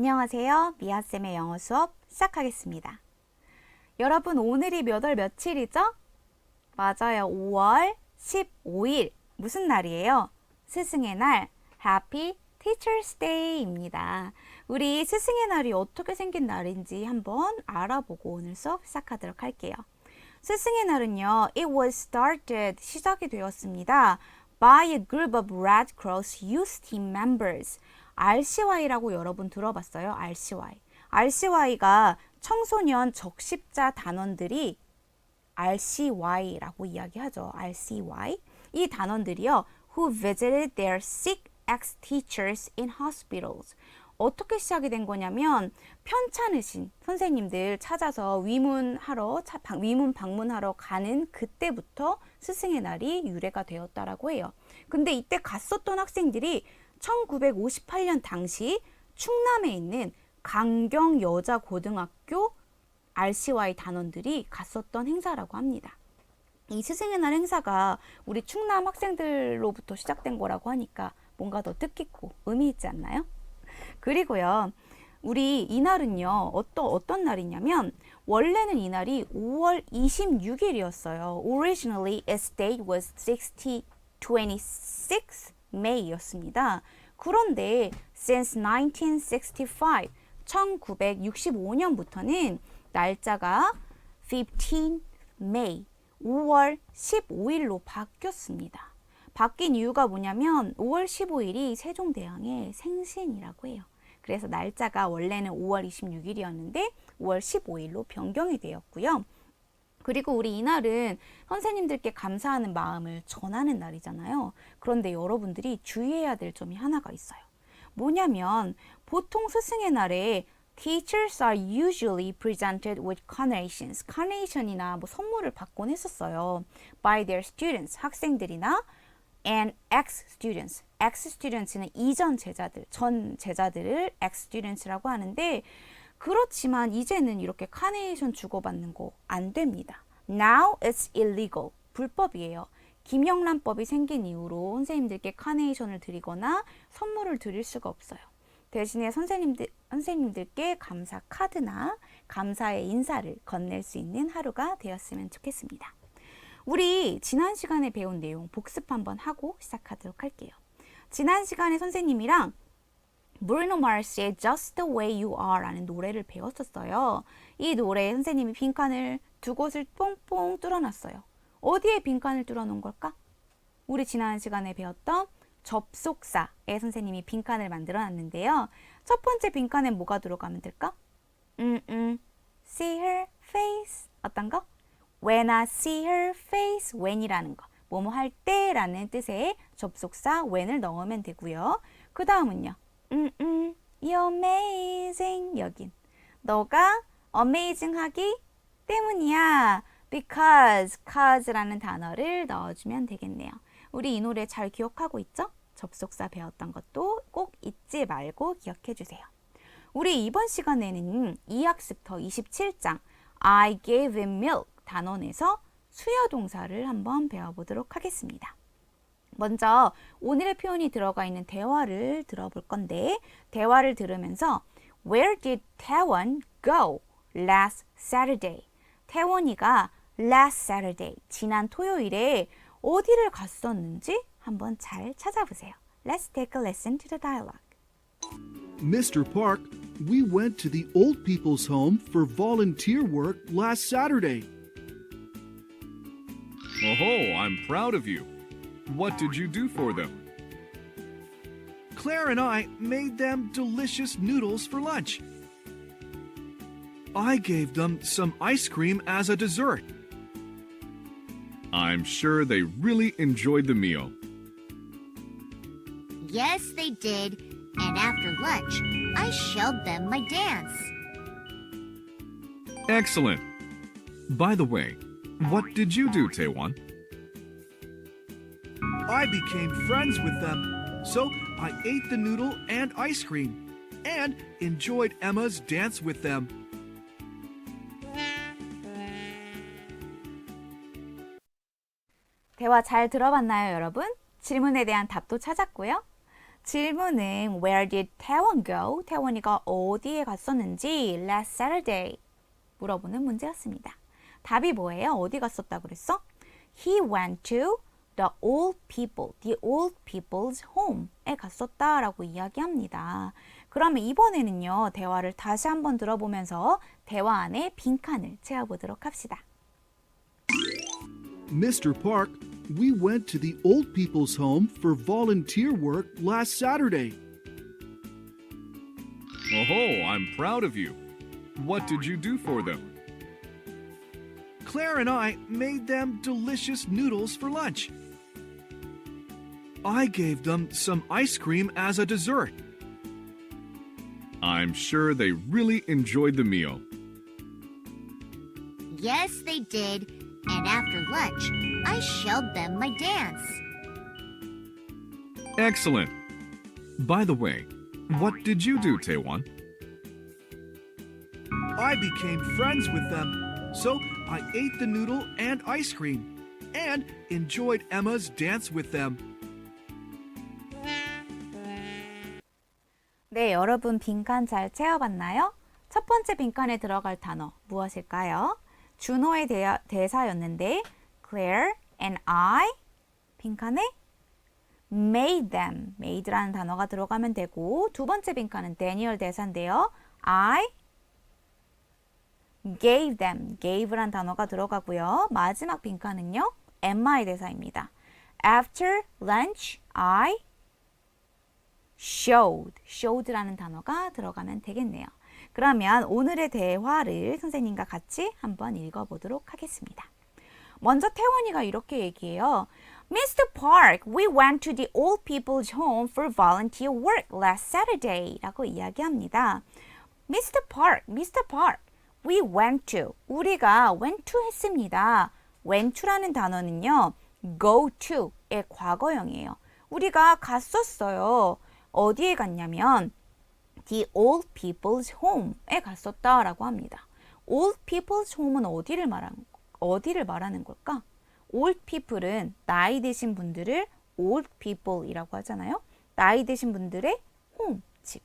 안녕하세요. 미아쌤의 영어 수업 시작하겠습니다. 여러분, 오늘이 몇 월 며칠이죠? 맞아요. 5월 15일. 무슨 날이에요? 스승의 날. Happy Teacher's Day입니다. 우리 스승의 날이 어떻게 생긴 날인지 한번 알아보고 오늘 수업 시작하도록 할게요. 스승의 날은요, it was started, 시작이 되었습니다. by a group of Red Cross Youth Team members. RCY라고 여러분 들어봤어요? RCY. RCY가 청소년 적십자 단원들이 RCY라고 이야기하죠. RCY. 이 단원들이요. who visited their sick ex-teachers in hospitals. 어떻게 시작이 된 거냐면 편찮으신 선생님들 찾아서 위문하러 위문 방문하러 가는 그때부터 스승의 날이 유래가 되었다라고 해요. 근데 이때 갔었던 학생들이 1958년 당시 충남에 있는 강경 여자 고등학교 RCY 단원들이 갔었던 행사라고 합니다. 이 스승의 날 행사가 우리 충남 학생들로부터 시작된 거라고 하니까 뭔가 더 뜻깊고 의미 있지 않나요? 그리고요, 우리 이날은요, 어떤, 어떤 날이냐면, 원래는 이날이 5월 26일이었어요. Originally, its date was 60, 26 May였습니다. 그런데, since 1965, 1965년부터는 날짜가 15 May, 5월 15일로 바뀌었습니다. 바뀐 이유가 뭐냐면 5월 15일이 세종대왕의 생신이라고 해요. 그래서 날짜가 원래는 5월 26일이었는데 5월 15일로 변경이 되었고요. 그리고 우리 이날은 선생님들께 감사하는 마음을 전하는 날이잖아요. 그런데 여러분들이 주의해야 될 점이 하나가 있어요. 뭐냐면 보통 스승의 날에 Teachers are usually presented with carnations. carnation이나 뭐 선물을 받곤 했었어요. by their students. 학생들이나 and ex-students. ex-students는 이전 제자들, 전 제자들을 ex-students라고 하는데 그렇지만 이제는 이렇게 카네이션 주고받는 거 안 됩니다. Now it's illegal. 불법이에요. 김영란법이 생긴 이후로 선생님들께 카네이션을 드리거나 선물을 드릴 수가 없어요. 대신에 선생님들, 선생님들께 감사 카드나 감사의 인사를 건넬 수 있는 하루가 되었으면 좋겠습니다. 우리 지난 시간에 배운 내용 복습 한번 하고 시작하도록 할게요. 지난 시간에 선생님이랑 브루노 마르스의 Just the Way You Are 라는 노래를 배웠었어요. 이 노래에 선생님이 빈칸을 두 곳을 뽕뽕 뚫어놨어요. 어디에 빈칸을 뚫어놓은 걸까? 우리 지난 시간에 배웠던 접속사에 선생님이 빈칸을 만들어 놨는데요. 첫 번째 빈칸에 뭐가 들어가면 될까? 음, 음. See her face. 어떤 거? When I see her face. when이라는 거. 뭐뭐 할 때라는 뜻의 접속사 when을 넣으면 되고요. 그 다음은요. 음, 음. You're amazing. 여긴. 너가 amazing하기 때문이야. Because, cause라는 단어를 넣어주면 되겠네요. 우리 이 노래 잘 기억하고 있죠? 접속사 배웠던 것도 꼭 잊지 말고 기억해 주세요. 우리 이번 시간에는 2학습터 27장 I gave him milk 단원에서 수요 동사를 한번 배워보도록 하겠습니다. 먼저 오늘의 표현이 들어가 있는 대화를 들어볼 건데 대화를 들으면서 Where did 태원 go last Saturday? 태원이가 last Saturday 지난 토요일에 어디를 갔었는지 한번 잘 찾아보세요. Let's take a listen to the dialogue. Mr. Park, we went to the old people's home for volunteer work last Saturday. Oh, I'm proud of you. What did you do for them? Claire and I made them delicious noodles for lunch. I gave them some ice cream as a dessert. I'm sure they really enjoyed the meal. Yes, they did. And after lunch, I showed them my dance. Excellent. By the way, what did you do, Taewon? I became friends with them, so I ate the noodle and ice cream and enjoyed Emma's dance with them. 대화 잘 들어봤나요, 여러분? 질문에 대한 답도 찾았고요. 질문은 Where did 태원 go? 태원이가 어디에 갔었는지 last Saturday 물어보는 문제였습니다. 답이 뭐예요? 어디 갔었다 그랬어? He went to the old people, the old people's home에 갔었다라고 이야기합니다. 그러면 이번에는요, 대화를 다시 한번 들어보면서 대화 안에 빈칸을 채워보도록 합시다. Mr. Park, we went to the old people's home for volunteer work last Saturday. Oh, I'm proud of you. What did you do for them? Claire and I made them delicious noodles for lunch. I gave them some ice cream as a dessert. I'm sure they really enjoyed the meal. Yes, they did. And after lunch, I showed them my dance. Excellent. By the way, what did you do, Taewon? I became friends with them, so I ate the noodle and ice cream and enjoyed Emma's dance with them. 네, 여러분 빈칸 잘 채워봤나요? 첫 번째 빈칸에 들어갈 단어 무엇일까요? 준호의 대, 대사였는데 Claire and I 빈칸에 made them, made라는 단어가 들어가면 되고 두 번째 빈칸은 데니얼 대사인데요. I gave them, gave란 단어가 들어가고요. 마지막 빈칸은요. MI 대사입니다. After lunch, I showed, showed라는 단어가 들어가면 되겠네요. 그러면 오늘의 대화를 선생님과 같이 한번 읽어보도록 하겠습니다. 먼저 태원이가 이렇게 얘기해요. Mr. Park, we went to the old people's home for volunteer work last Saturday 라고 이야기합니다. Mr. Park, Mr. Park, we went to, 우리가 went to 했습니다. went to라는 단어는요, go to의 과거형이에요. 우리가 갔었어요. 어디에 갔냐면 the old people's home에 갔었다라고 합니다. old people's home은 어디를 말하는 어디를 말하는 걸까? old people은 나이 드신 분들을 old people이라고 하잖아요. 나이 드신 분들의 home 집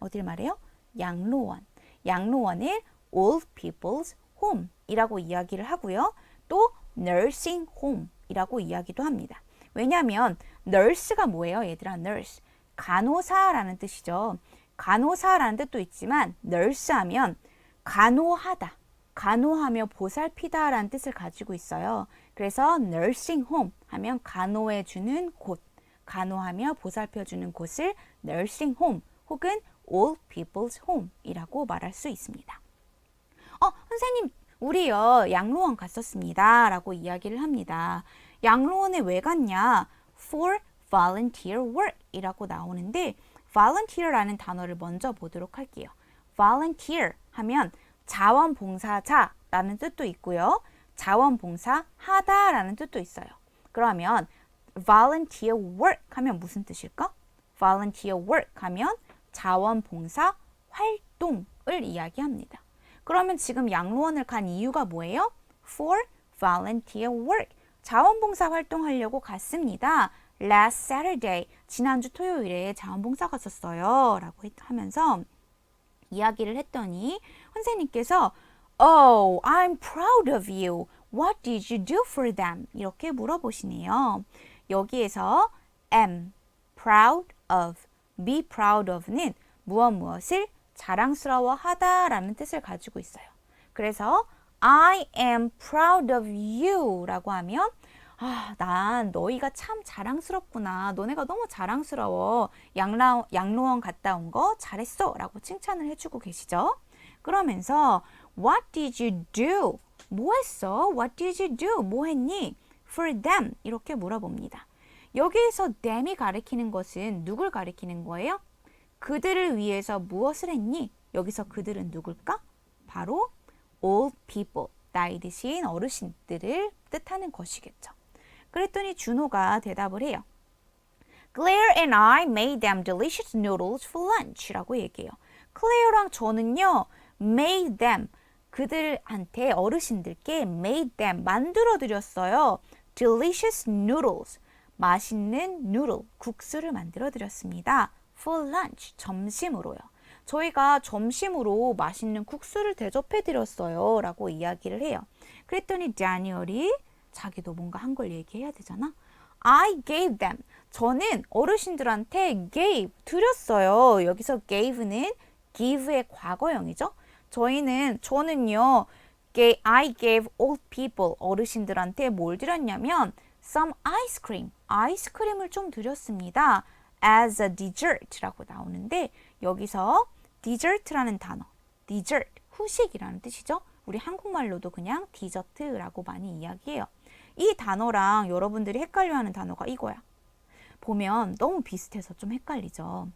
어디를 말해요? 양로원 양로원을 old people's home이라고 이야기를 하고요. 또 nursing home이라고 이야기도 합니다. 왜냐하면 nurse가 뭐예요, 얘들아? nurse 간호사라는 뜻이죠. 간호사라는 뜻도 있지만 nurse하면 간호하다, 간호하며 보살피다라는 뜻을 가지고 있어요. 그래서 nursing home 하면 간호해 주는 곳, 간호하며 보살펴 주는 곳을 nursing home 혹은 old people's home이라고 말할 수 있습니다. 어, 선생님, 우리요 양로원 갔었습니다라고 이야기를 합니다. 양로원에 왜 갔냐? for volunteer work이라고 나오는데 volunteer라는 단어를 먼저 보도록 할게요. volunteer 하면 자원봉사자라는 뜻도 있고요. 자원봉사 하다라는 뜻도 있어요. 그러면 volunteer work 하면 무슨 뜻일까? volunteer work 하면 자원봉사 활동을 이야기합니다. 그러면 지금 양로원을 간 이유가 뭐예요? for volunteer work. 자원봉사 활동하려고 갔습니다. Last Saturday. 지난주 토요일에 자원봉사 갔었어요. 라고 하면서 이야기를 했더니 선생님께서 Oh, I'm proud of you. What did you do for them? 이렇게 물어보시네요. 여기에서 am, proud of, be proud of는 무엇 무엇을 자랑스러워 하다 라는 뜻을 가지고 있어요. 그래서 I am proud of you 라고 하면 아, 난 너희가 참 자랑스럽구나. 너네가 너무 자랑스러워. 양라, 양로원 갔다 온 거 잘했어. 라고 칭찬을 해주고 계시죠. 그러면서 What did you do? 뭐 했어? What did you do? 뭐 했니? For them. 이렇게 물어봅니다. 여기에서 them이 가리키는 것은 누굴 가리키는 거예요? 그들을 위해서 무엇을 했니? 여기서 그들은 누굴까? 바로 old people, 나이 드신 어르신들을 뜻하는 것이겠죠. 그랬더니 준호가 대답을 해요. Claire and I made them delicious noodles for lunch라고 얘기해요. 클레어랑 저는요, made them 그들한테 어르신들께 made them 만들어 드렸어요. delicious noodles 맛있는 누들, 국수를 만들어 드렸습니다. For lunch, 점심으로요. 저희가 점심으로 맛있는 국수를 대접해 드렸어요. 라고 이야기를 해요. 그랬더니 다니엘이 자기도 뭔가 한 걸 얘기해야 되잖아. I gave them. 저는 어르신들한테 gave, 드렸어요. 여기서 gave는 give의 과거형이죠. 저희는, 저는요, I gave old people, 어르신들한테 뭘 드렸냐면, some ice cream, 아이스크림을 좀 드렸습니다. as a dessert라고 나오는데, 여기서 dessert라는 단어, dessert, 후식이라는 뜻이죠. 우리 한국말로도 그냥 디저트라고 많이 이야기해요. 이 단어랑 여러분들이 헷갈려하는 단어가 이거야. 보면 너무 비슷해서 좀 헷갈리죠.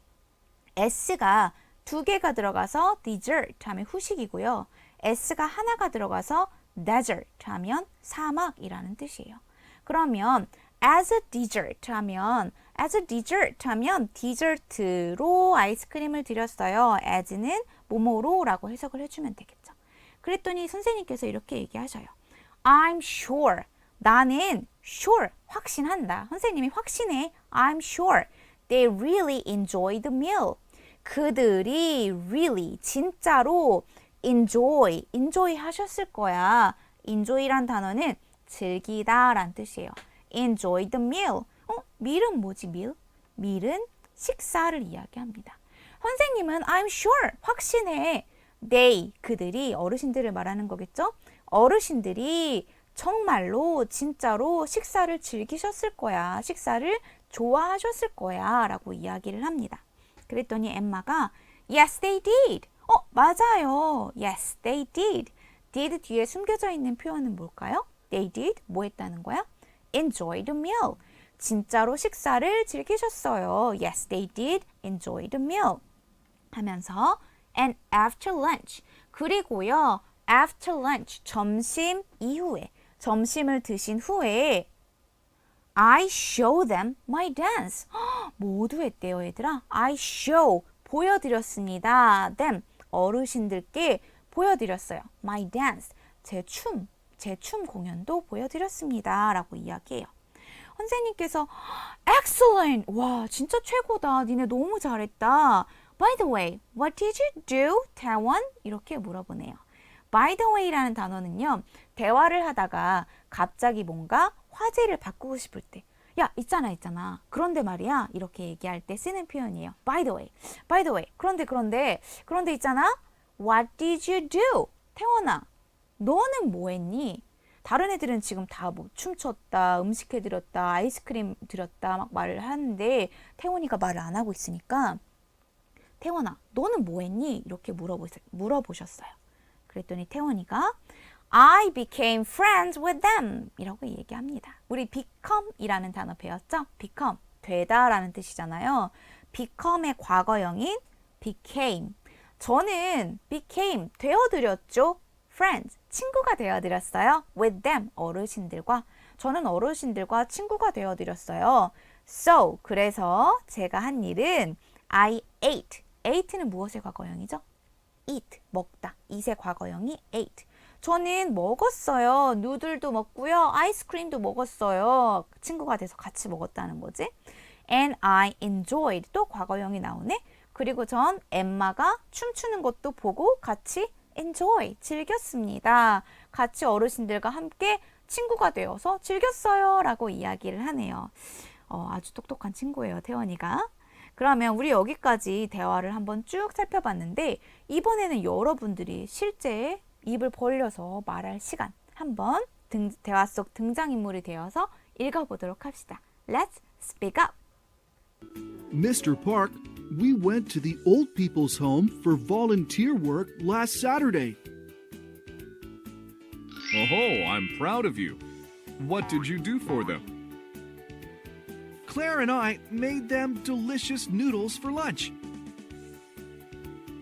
S가 두 개가 들어가서 dessert 하면 후식이고요. S가 하나가 들어가서 desert 하면 사막이라는 뜻이에요. 그러면 as a dessert 하면 as a dessert 하면 디저트로 아이스크림을 드렸어요. as는 뭐뭐로라고 해석을 해주면 되겠죠. 그랬더니 선생님께서 이렇게 얘기하셔요. I'm sure. 나는 sure. 확신한다. 선생님이 확신해. I'm sure. They really enjoy the meal. 그들이 really 진짜로 enjoy, enjoy 하셨을 거야. enjoy란 단어는 즐기다란 뜻이에요. enjoy the meal. 어? meal은 뭐지? meal? meal은 식사를 이야기합니다. 선생님은 I'm sure 확신해. they 그들이 어르신들을 말하는 거겠죠? 어르신들이 정말로 진짜로 식사를 즐기셨을 거야. 식사를 좋아하셨을 거야. 라고 이야기를 합니다. 그랬더니 엠마가 Yes, they did. 어, 맞아요. Yes, they did. did 뒤에 숨겨져 있는 표현은 뭘까요? They did. 뭐 했다는 거야? Enjoy the meal. 진짜로 식사를 즐기셨어요. Yes, they did enjoy the meal. 하면서 and after lunch. 그리고요. after lunch. 점심 이후에. 점심을 드신 후에 I show them my dance. 헉, 모두 했대요, 얘들아. I show 보여드렸습니다. them 어르신들께 보여드렸어요. my dance 제 춤, 제 춤 공연도 보여드렸습니다라고 이야기해요. 선생님께서 excellent 와 진짜 최고다 니네 너무 잘했다 by the way what did you do 태원 이렇게 물어보네요 by the way라는 단어는요 대화를 하다가 갑자기 뭔가 화제를 바꾸고 싶을 때 야, 있잖아, 있잖아. 그런데 말이야. 이렇게 얘기할 때 쓰는 표현이에요. By the way. By the way. 그런데, 그런데, 그런데 있잖아. What did you do? 태원아, 너는 뭐 했니? 다른 애들은 지금 다 뭐 춤췄다, 음식 해드렸다, 아이스크림 드렸다 막 말을 하는데 태원이가 말을 안 하고 있으니까 태원아, 너는 뭐 했니? 이렇게 물어보, 물어보셨어요. 그랬더니 태원이가 I became friends with them 이라고 얘기합니다. 우리 become이라는 단어 배웠죠? become, 되다라는 뜻이잖아요. become의 과거형인 became. 저는 became, 되어드렸죠? friends, 친구가 되어드렸어요. with them, 어르신들과. 저는 어르신들과 친구가 되어드렸어요. So, 그래서 제가 한 일은 I ate. ate는 무엇의 과거형이죠? Eat, 먹다. 이세 과거형이 ate. 저는 먹었어요. 누들도 먹고요. 아이스크림도 먹었어요. 친구가 돼서 같이 먹었다는 거지. And I enjoyed. 또 과거형이 나오네. 그리고 전 엠마가 춤추는 것도 보고 같이 enjoy, 즐겼습니다. 같이 어르신들과 함께 친구가 되어서 즐겼어요. 라고 이야기를 하네요. 어, 아주 똑똑한 친구예요. 태원이가. 그러면 우리 여기까지 대화를 한번 쭉 살펴봤는데 이번에는 여러분들이 실제 입을 벌려서 말할 시간 한번 등, 대화 속 등장인물이 되어서 읽어보도록 합시다. Let's speak up. Mr. Park, we went to the old people's home for volunteer work last Saturday. Oh, I'm proud of you. What did you do for them? Claire and I made them delicious noodles for lunch.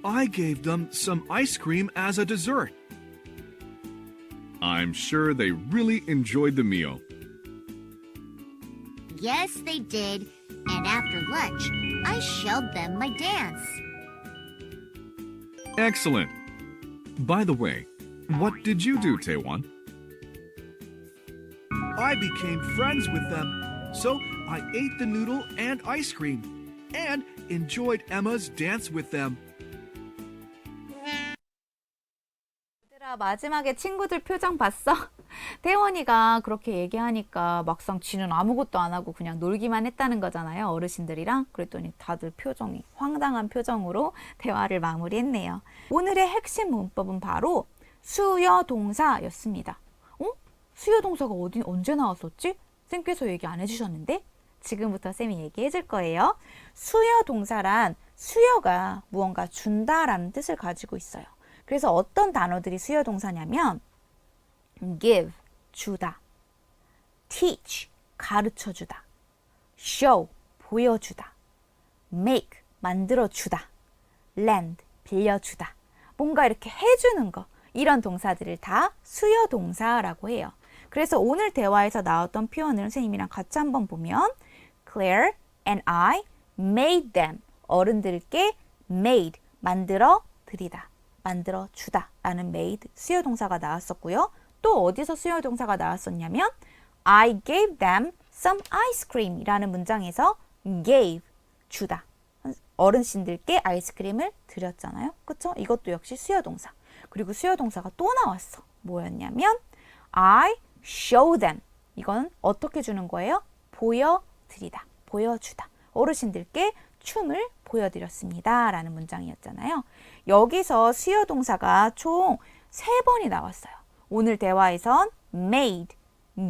I gave them some ice cream as a dessert. I'm sure they really enjoyed the meal. Yes, they did. And after lunch, I showed them my dance. Excellent. By the way, what did you do, Taewon? I became friends with them. So I ate the noodle and ice cream and enjoyed Emma's dance with them. 얘들아 마지막에 친구들 표정 봤어? 태원이가 그렇게 얘기하니까 막상 지는 아무것도 안 하고 그냥 놀기만 했다는 거잖아요 어르신들이랑 그랬더니 다들 표정이 황당한 표정으로 대화를 마무리했네요 오늘의 핵심 문법은 바로 수요 동사였습니다 어? 수요 동사가 어디 언제 나왔었지? 쌤께서 얘기 안 해주셨는데 지금부터 쌤이 얘기해 줄 거예요 수요 동사란 수요가 무언가 준다라는 뜻을 가지고 있어요 그래서 어떤 단어들이 수요 동사냐면 give 주다, teach 가르쳐 주다, show 보여주다, make 만들어 주다, lend 빌려 주다. 뭔가 이렇게 해주는 거 이런 동사들을 다 수요 동사라고 해요. 그래서 오늘 대화에서 나왔던 표현을 선생님이랑 같이 한번 보면 Claire and I made them 어른들께 made 만들어 드리다 만들어 주다 라는 made 수요 동사가 나왔었고요. 또 어디서 수요 동사가 나왔었냐면 I gave them some ice cream 이라는 문장에서 gave 주다 어르신들께 아이스크림을 드렸잖아요. 그쵸? 이것도 역시 수요 동사. 그리고 수요 동사가 또 나왔어. 뭐였냐면 I show them. 이건 어떻게 주는 거예요? 보여 드리다. 보여주다. 어르신들께 춤을 보여드렸습니다. 라는 문장이었잖아요. 여기서 수요 동사가 총 세 번이 나왔어요. 오늘 대화에선 made,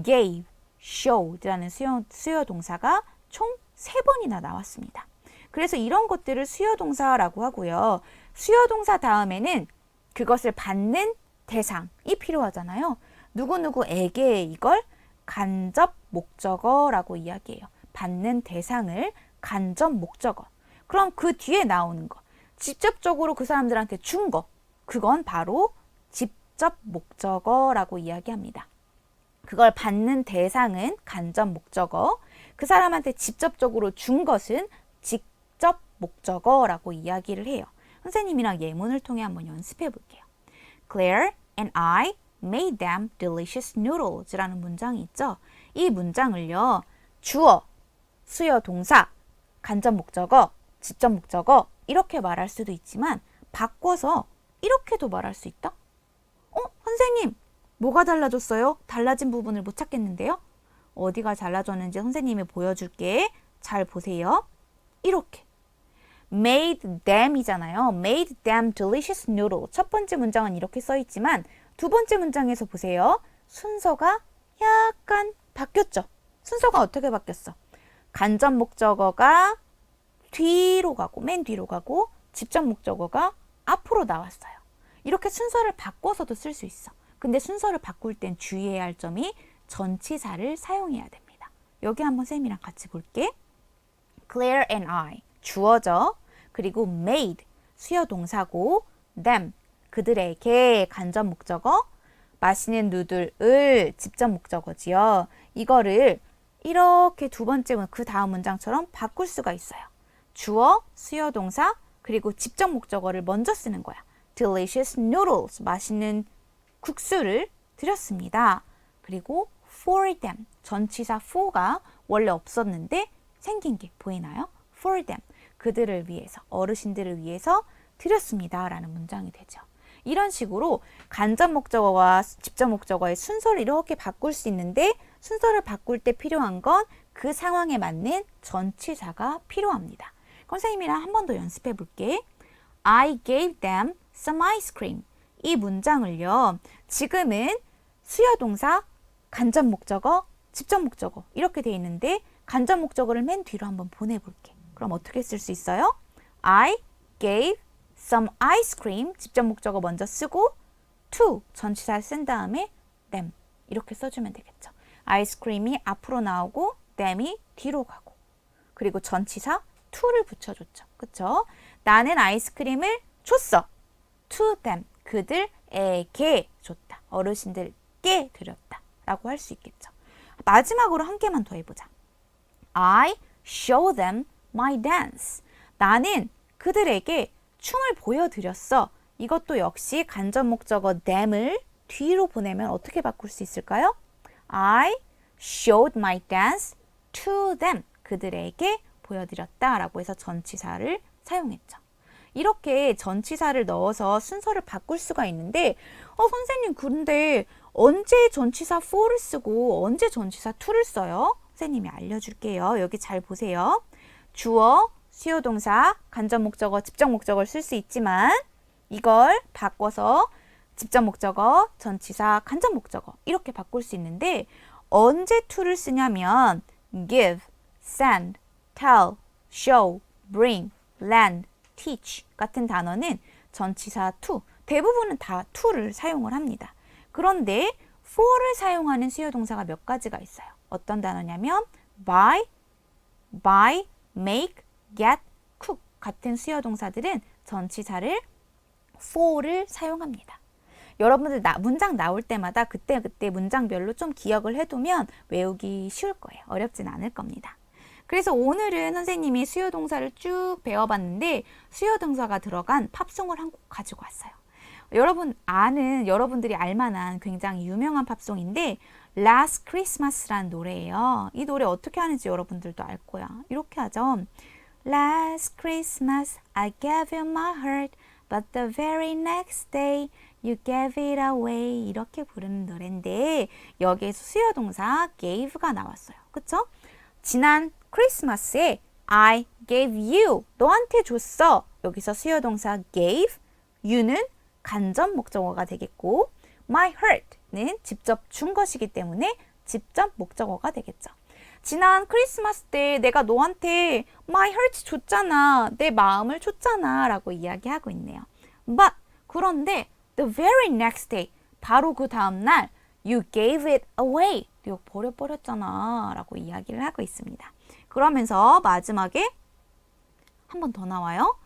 gave, showed라는 수요, 수요 동사가 총 세 번이나 나왔습니다. 그래서 이런 것들을 수요 동사라고 하고요. 수요 동사 다음에는 그것을 받는 대상이 필요하잖아요. 누구누구에게 이걸 간접 목적어라고 이야기해요. 받는 대상을 간접 목적어. 그럼 그 뒤에 나오는 거, 직접적으로 그 사람들한테 준 거, 그건 바로 직접 목적어라고 이야기합니다. 그걸 받는 대상은 간접 목적어, 그 사람한테 직접적으로 준 것은 직접 목적어라고 이야기를 해요. 선생님이랑 예문을 통해 한번 연습해 볼게요. Claire and I made them delicious noodles라는 문장이 있죠. 이 문장을요. 주어, 수요 동사, 간접 목적어, 직접 목적어 이렇게 말할 수도 있지만 바꿔서 이렇게도 말할 수 있다. 어, 선생님, 뭐가 달라졌어요? 달라진 부분을 못 찾겠는데요? 어디가 달라졌는지 선생님이 보여줄게. 잘 보세요. 이렇게. made them이잖아요. made them delicious noodle. 첫 번째 문장은 이렇게 써 있지만 두 번째 문장에서 보세요. 순서가 약간 바뀌었죠. 순서가 어떻게 바뀌었어? 간접 목적어가 뒤로 가고 맨 뒤로 가고 직접 목적어가 앞으로 나왔어요. 이렇게 순서를 바꿔서도 쓸 수 있어. 근데 순서를 바꿀 땐 주의해야 할 점이 전치사를 사용해야 됩니다. 여기 한번 쌤이랑 같이 볼게. Claire and I 주어져 그리고 made 수요 동사고 them 그들에게 간접 목적어 마시는 누들을 직접 목적어지요. 이거를 이렇게 두 번째 문- 그 다음 문장처럼 바꿀 수가 있어요. 주어 수요 동사 그리고 직접 목적어를 먼저 쓰는 거야. Delicious noodles 맛있는 국수를 드렸습니다. 그리고 for them 전치사 for가 원래 없었는데 생긴 게 보이나요? for them 그들을 위해서 어르신들을 위해서 드렸습니다. 라는 문장이 되죠. 이런 식으로 간접 목적어와 직접 목적어의 순서를 이렇게 바꿀 수 있는데 순서를 바꿀 때 필요한 건 그 상황에 맞는 전치사가 필요합니다. 선생님이랑 한 번 더 연습해 볼게. I gave them some ice cream. 이 문장을요. 지금은 수요 동사, 간접 목적어, 직접 목적어 이렇게 돼 있는데 간접 목적어를 맨 뒤로 한번 보내 볼게. 그럼 어떻게 쓸 수 있어요? I gave some ice cream 직접 목적어 먼저 쓰고 to 전치사 쓴 다음에 them 이렇게 써주면 되겠죠. 아이스크림이 앞으로 나오고 them이 뒤로 가고 그리고 전치사 to를 붙여줬죠. 그쵸? 나는 아이스크림을 줬어. to them 그들에게 줬다. 어르신들께 드렸다. 라고 할 수 있겠죠. 마지막으로 한 개만 더 해보자. I show them my dance. 나는 그들에게 춤을 보여드렸어. 이것도 역시 간접 목적어 them을 뒤로 보내면 어떻게 바꿀 수 있을까요? I showed my dance to them 그들에게 보여드렸다 라고 해서 전치사를 사용했죠. 이렇게 전치사를 넣어서 순서를 바꿀 수가 있는데 어 선생님 그런데 언제 전치사 for를 쓰고 언제 전치사 to를 써요? 선생님이 알려줄게요. 여기 잘 보세요. 주어, 수요 동사, 간접 목적어, 직접 목적어를 쓸 수 있지만 이걸 바꿔서 직접 목적어, 전치사, 간접 목적어 이렇게 바꿀 수 있는데 언제 to를 쓰냐면 give, send, tell, show, bring, lend, teach 같은 단어는 전치사 to 대부분은 다 to를 사용을 합니다. 그런데 for를 사용하는 수요 동사가 몇 가지가 있어요. 어떤 단어냐면 buy, buy, make, get, cook 같은 수요 동사들은 전치사를 for를 사용합니다. 여러분들 나, 문장 나올 때마다 그때 그때 문장별로 좀 기억을 해두면 외우기 쉬울 거예요. 어렵진 않을 겁니다. 그래서 오늘은 선생님이 수요 동사를 쭉 배워봤는데 수요 동사가 들어간 팝송을 한 곡 가지고 왔어요. 여러분 아는 여러분들이 알만한 굉장히 유명한 팝송인데 Last Christmas라는 노래예요. 이 노래 어떻게 하는지 여러분들도 알 거야. 이렇게 하죠. Last Christmas I gave you my heart, but the very next day you gave it away. 이렇게 부르는 노래인데 여기에서 수요 동사 gave가 나왔어요. 그쵸? 지난 크리스마스에 I gave you 너한테 줬어. 여기서 수요 동사 gave you는 간접 목적어가 되겠고 my heart는 직접 준 것이기 때문에 직접 목적어가 되겠죠. 지난 크리스마스 때 내가 너한테 my heart 줬잖아. 내 마음을 줬잖아. 라고 이야기하고 있네요. But 그런데 the very next day 바로 그 다음 날 you gave it away. 너 버려버렸잖아. 라고 이야기를 하고 있습니다. 그러면서 마지막에 한 번 더 나와요.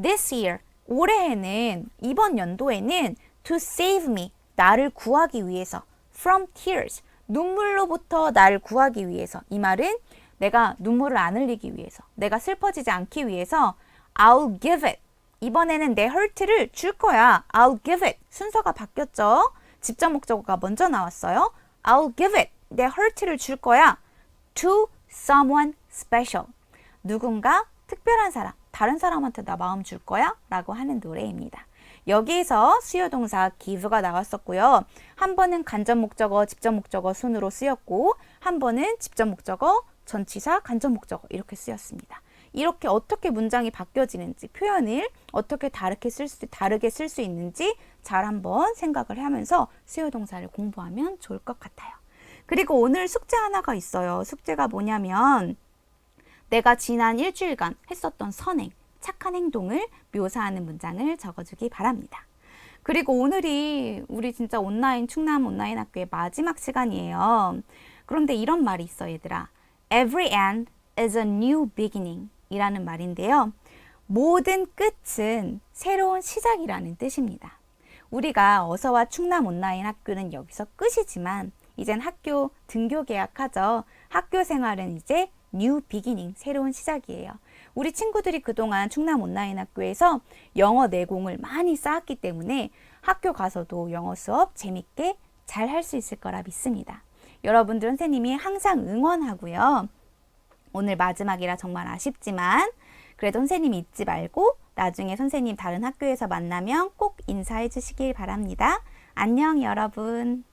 This year 올해에는 이번 연도에는 to save me 나를 구하기 위해서 from tears 눈물로부터 나를 구하기 위해서. 이 말은 내가 눈물을 안 흘리기 위해서 내가 슬퍼지지 않기 위해서 I'll give it. 이번에는 내 hurt를 줄 거야. I'll give it. 순서가 바뀌었죠? 직접 목적어가 먼저 나왔어요. I'll give it. 내 hurt를 줄 거야. To someone special. 누군가 특별한 사람 다른 사람한테 나 마음 줄 거야? 라고 하는 노래입니다. 여기에서 수요 동사 give가 나왔었고요. 한 번은 간접 목적어, 직접 목적어 순으로 쓰였고 한 번은 직접 목적어, 전치사, 간접 목적어 이렇게 쓰였습니다. 이렇게 어떻게 문장이 바뀌어지는지 표현을 어떻게 다르게 쓸 수, 다르게 쓸 수 있는지 잘 한번 생각을 하면서 수요 동사를 공부하면 좋을 것 같아요. 그리고 오늘 숙제 하나가 있어요. 숙제가 뭐냐면 내가 지난 일주일간 했었던 선행, 착한 행동을 묘사하는 문장을 적어주기 바랍니다. 그리고 오늘이 우리 진짜 온라인 충남 온라인 학교의 마지막 시간이에요. 그런데 이런 말이 있어 얘들아. Every end is a new beginning 이라는 말인데요. 모든 끝은 새로운 시작이라는 뜻입니다. 우리가 어서와 충남 온라인 학교는 여기서 끝이지만 이젠 학교 등교 계약하죠. 학교 생활은 이제 뉴 비기닝 새로운 시작이에요. 우리 친구들이 그동안 충남 온라인 학교에서 영어 내공을 많이 쌓았기 때문에 학교 가서도 영어 수업 재밌게 잘 할 수 있을 거라 믿습니다. 여러분들 선생님이 항상 응원하고요. 오늘 마지막이라 정말 아쉽지만 그래도 선생님 잊지 말고 나중에 선생님 다른 학교에서 만나면 꼭 인사해 주시길 바랍니다. 안녕 여러분.